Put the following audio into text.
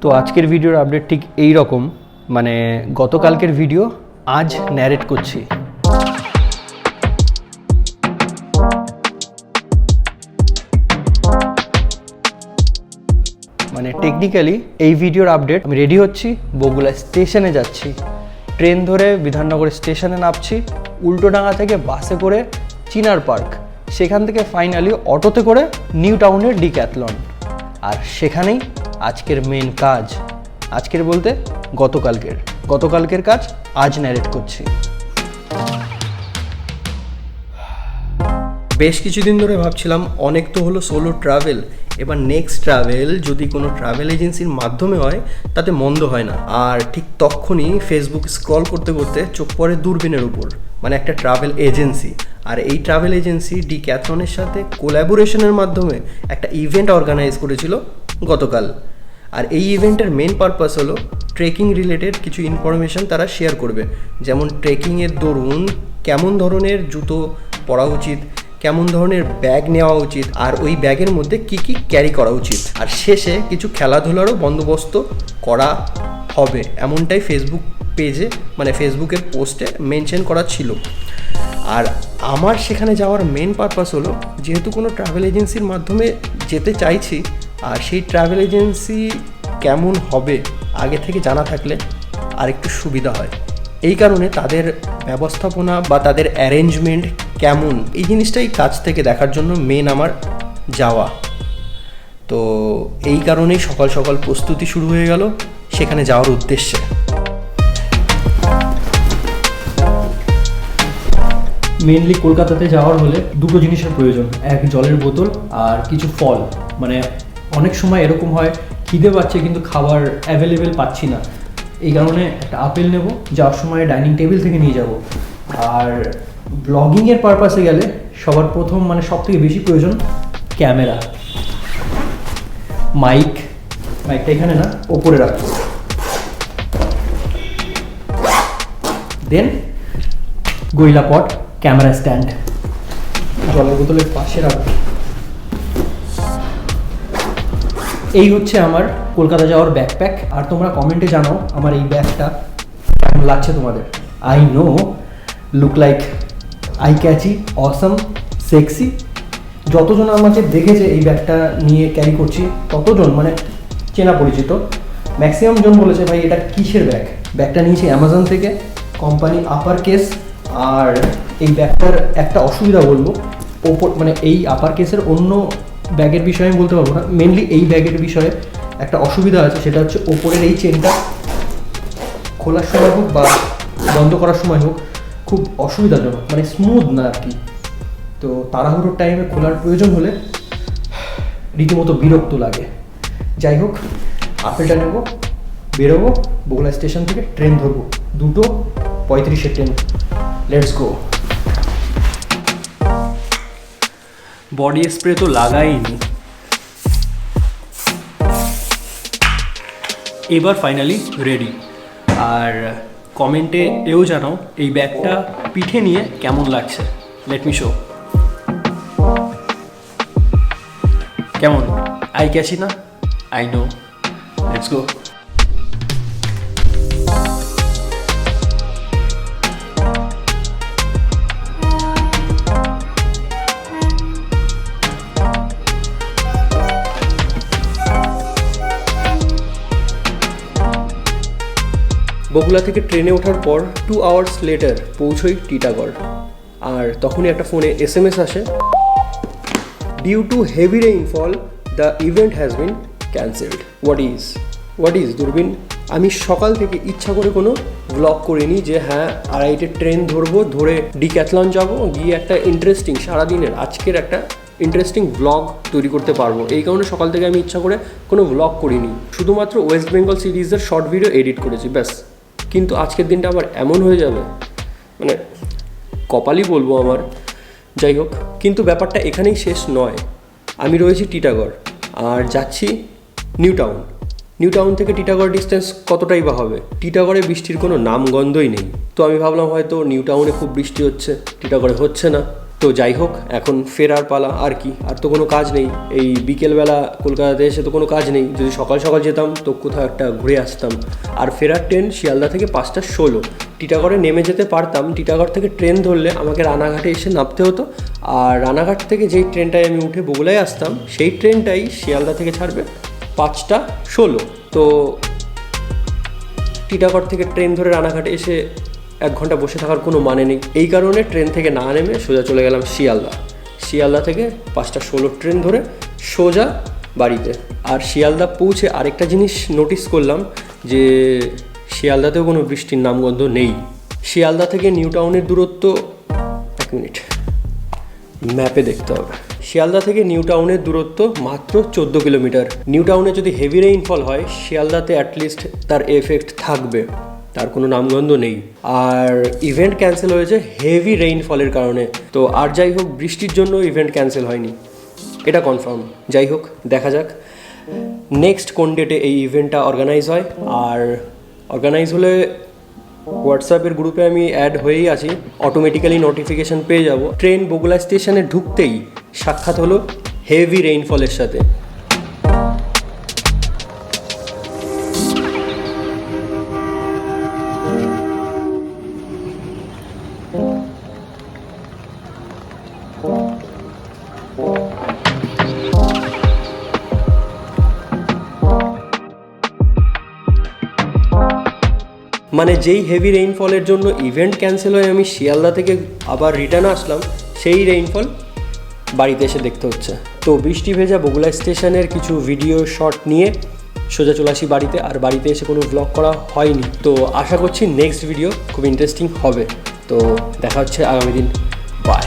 তো আজকের ভিডিওর আপডেট ঠিক এই রকম মানে গতকালকের ভিডিও আজ ন্যারেট করছি। মানে টেকনিক্যালি এই ভিডিওর আপডেট আমি রেডি হচ্ছি বগুলা স্টেশনে যাচ্ছি। ট্রেন ধরে বিধাননগর স্টেশনে নামছি, উল্টোডাঙ্গা থেকে বাসে করে চিনার পার্ক সেখান থেকে ফাইনালি অটোতে করে নিউ টাউনের ডিক্যাথলন আর সেখানেই আজকের মেন কাজ। আজকের বলতে গতকালকের। গতকালকের কাজ আজ ন্যারেট করছি। বেশ কিছুদিন ধরে ভাবছিলাম অনেক তো হলো সোলো ট্রাভেল এবার নেক্সট ট্রাভেল যদি কোনো ট্রাভেল এজেন্সির মাধ্যমে হয়, তাতে মন্দ হয় না। আর ঠিক তখনই ফেসবুক স্ক্রল করতে করতে চোখ পড়ে দূরবীনের উপর মানে একটা ট্রাভেল এজেন্সি আর এই ট্রাভেল এজেন্সি ডি ক্যাথনের সাথে কোল্যাবোরেশনের মাধ্যমে একটা ইভেন্ট অর্গানাইজ করেছিল গতকাল। আর এই ইভেন্টের মেন পারপাস হলো ট্রেকিং রিলেটেড কিছু ইনফরমেশন তারা শেয়ার করবে। যেমন ট্রেকিংয়ের দরুন কেমন ধরনের জুতো পরা উচিত কেমন ধরনের ব্যাগ নেওয়া উচিত? আর ওই ব্যাগের মধ্যে কি কি ক্যারি করা উচিত? আর শেষে কিছু খেলাধুলারও বন্দোবস্ত করা হবে। এমনটাই ফেসবুক পেজে মানে ফেসবুকের পোস্টে মেনশন করা ছিল। আর আমার সেখানে যাওয়ার মেন পারপাস হলো, যেহেতু কোনো ট্রাভেল এজেন্সির মাধ্যমে যেতে চাইছি, আর সেই ট্রাভেল এজেন্সি কেমন হবে, আগে থেকে জানা থাকলে আর একটু সুবিধা হয়। এই কারণে তাদের ব্যবস্থাপনা বা তাদের অ্যারেঞ্জমেন্ট কেমন? এই জিনিসটাই কাছ থেকে দেখার জন্য মেন আমার যাওয়া। তো এই কারণেই সকাল সকাল প্রস্তুতি শুরু হয়ে গেল সেখানে যাওয়ার উদ্দেশ্যে। মেনলি কলকাতাতে যাওয়ার হলে দুটো জিনিসের প্রয়োজন। এক, জলের বোতল আর কিছু ফল। মানে অনেক সময় এরকম হয়, খিদে পাচ্ছে কিন্তু খাবার অ্যাভেলেবেল পাচ্ছি না। এই কারণে একটা আপেল নেব, যাওয়ার সময় ডাইনিং টেবিল থেকে নিয়ে যাব। আর ব্লগিংয়ের পারপাসে গেলে সবার প্রথম মানে সব থেকে বেশি প্রয়োজন ক্যামেরা মাইক মাইকটা এখানে না, ওপরে রাখব দেন গইলা পট ক্যামেরা স্ট্যান্ড জলের বোতলের পাশে রাখব। এই হচ্ছে আমার কলকাতা যাওয়ার ব্যাকপ্যাক আর তোমরা কমেন্টে জানাও আমার এই ব্যাগটা কেমন লাগছে তোমাদের। I know look like eye catchy awesome sexy যতজন আমাকে দেখেছে এই ব্যাগটা নিয়ে ক্যারি করছি, ততজন মানে চেনা পরিচিত। ম্যাক্সিমাম জন বলেছে, ভাই, এটা কিসের ব্যাগ? ব্যাগটা নিয়েছি অ্যামাজন থেকে কোম্পানি আপার কেস আর এই ব্যাগটার একটা অসুবিধা বলব, ওপর মানে এই আপার কেসের অন্য ব্যাগের বিষয়ে আমি বলতে পারব না। মেনলি এই ব্যাগের বিষয়ে একটা অসুবিধা আছে, সেটা হচ্ছে ওপরের এই চেনটা খোলার সময় হোক বা বন্ধ করার সময় হোক খুব অসুবিধাজনক মানে স্মুথ না আর কি। তো তাড়াহুড়োর টাইমে খোলার প্রয়োজন হলে রীতিমতো বিরক্ত লাগে। যাই হোক, আপেলটা নেব, বেরোবো বগুলা স্টেশন থেকে ট্রেন ধরবো। দুটো পঁয়ত্রিশে train. Let's go body spray তো লাগাইনি। এবার ফাইনালি রেডি আর কমেন্টে এও জানাও এই ব্যাগটা পিঠে নিয়ে কেমন লাগছে। লেট মি শো কেমন? আই ক্যাচি না? I know let's go Bagula থেকে ট্রেনে ওঠার পর টু আওয়ার্স লেটার পৌঁছই টিটাগড়। আর তখনই একটা ফোনে এস এম এস আসে। Due to heavy rainfall the event has been cancelled what is what is দূরবীন আমি সকাল থেকে ইচ্ছা করে কোনো ব্লগ করিনি যে হ্যাঁ আড়াইটে ট্রেন ধরবো, ধরে ডিক্যাথলন যাব, গিয়ে একটা ইন্টারেস্টিং সারাদিনের, আজকের একটা ইন্টারেস্টিং ব্লগ তৈরি করতে পারব। এই কারণে সকাল থেকে আমি ইচ্ছা করে কোনো ব্লগ করিনি। শুধুমাত্র ওয়েস্ট বেঙ্গল সিরিজের শর্ট ভিডিও এডিট করেছি, ব্যাস। কিন্তু আজকের দিনটা আবার এমন হয়ে যাবে মানে কপালই বলব আমার। যাই হোক, কিন্তু ব্যাপারটা এখানেই শেষ নয়। আমি রয়েছি টিটাগড়, আর যাচ্ছি নিউ টাউন নিউ টাউন থেকে টিটাগড় ডিস্টেন্স কতটাই বা হবে? টিটাগড়ে বৃষ্টির কোনো নামগন্ধই নেই। তো আমি ভাবলাম হয়তো নিউ টাউনে খুব বৃষ্টি হচ্ছে, টিটাগড়ে হচ্ছে না। তো যাই হোক, এখন ফেরার পালা আর কি। আর তো কোনো কাজ নেই। এই বিকেলবেলা কলকাতাতে এসে তো কোনো কাজ নেই। যদি সকাল সকাল যেতাম, তো কোথাও একটা ঘুরে আসতাম। আর ফেরার ট্রেন শিয়ালদা থেকে পাঁচটা ষোলো। টিটাগড়ে নেমে যেতে পারতাম। টিটাগড় থেকে ট্রেন ধরলে আমাকে রানাঘাটে এসে নামতে হতো। আর রানাঘাট থেকে যেই ট্রেনটায় আমি উঠে বগুলায় আসতাম, সেই ট্রেনটাই শিয়ালদা থেকে ছাড়বে পাঁচটা ষোলো। তো টিটাগড় থেকে ট্রেন ধরে রানাঘাটে এসে এক ঘণ্টা বসে থাকার কোনো মানে নেই। এই কারণে ট্রেন থেকে না নেমে সোজা চলে গেলাম শিয়ালদা। শিয়ালদা থেকে পাঁচটা ষোলো ট্রেন ধরে সোজা বাড়িতে। আর শিয়ালদা পৌঁছে আরেকটা জিনিস নোটিস করলাম যে শিয়ালদাতেও কোনো বৃষ্টির নামগন্ধ নেই। শিয়ালদা থেকে নিউ টাউনের দূরত্ব এক মিনিট। ম্যাপে দেখতে হবে। শিয়ালদা থেকে নিউ টাউনের দূরত্ব মাত্র চোদ্দ কিলোমিটার। নিউ টাউনে যদি হেভি রেইনফল হয়, শিয়ালদাতে অ্যাটলিস্ট তার এফেক্ট থাকবে। তার কোনো নামগন্ধ নেই। আর ইভেন্ট ক্যান্সেল হয়েছে হেভি রেইনফলের কারণে। তো আর যাই হোক, বৃষ্টির জন্য ইভেন্ট ক্যান্সেল হয়নি। এটা কনফার্ম যাই হোক, দেখা যাক। নেক্সট কোন ডেটে এই ইভেন্টটা অর্গানাইজ হয়? আর অর্গানাইজ হলে হোয়াটসঅ্যাপের গ্রুপে আমি অ্যাড হয়েই আছি। অটোমেটিক্যালি নোটিফিকেশান পেয়ে যাব। ট্রেন বগুলা স্টেশনে ঢুকতেই সাক্ষাৎ হলো হেভি রেইনফলের সাথে। মানে যেই হেভি রেইনফলের জন্য ইভেন্ট ক্যান্সেল হয়ে, আমি শিয়ালদা থেকে আবার রিটার্ন আসলাম, সেই রেইনফল বাড়িতে এসে দেখতে হচ্ছে। তো বৃষ্টি ভেজা বগুলা স্টেশনের কিছু ভিডিও শট নিয়ে সোজা চলে আসি বাড়িতে, আর বাড়িতে এসে কোনো ব্লগ করা হয়নি। তো আশা করছি নেক্সট ভিডিও খুব ইন্টারেস্টিং হবে। তো দেখা হচ্ছে আগামী দিন। বাই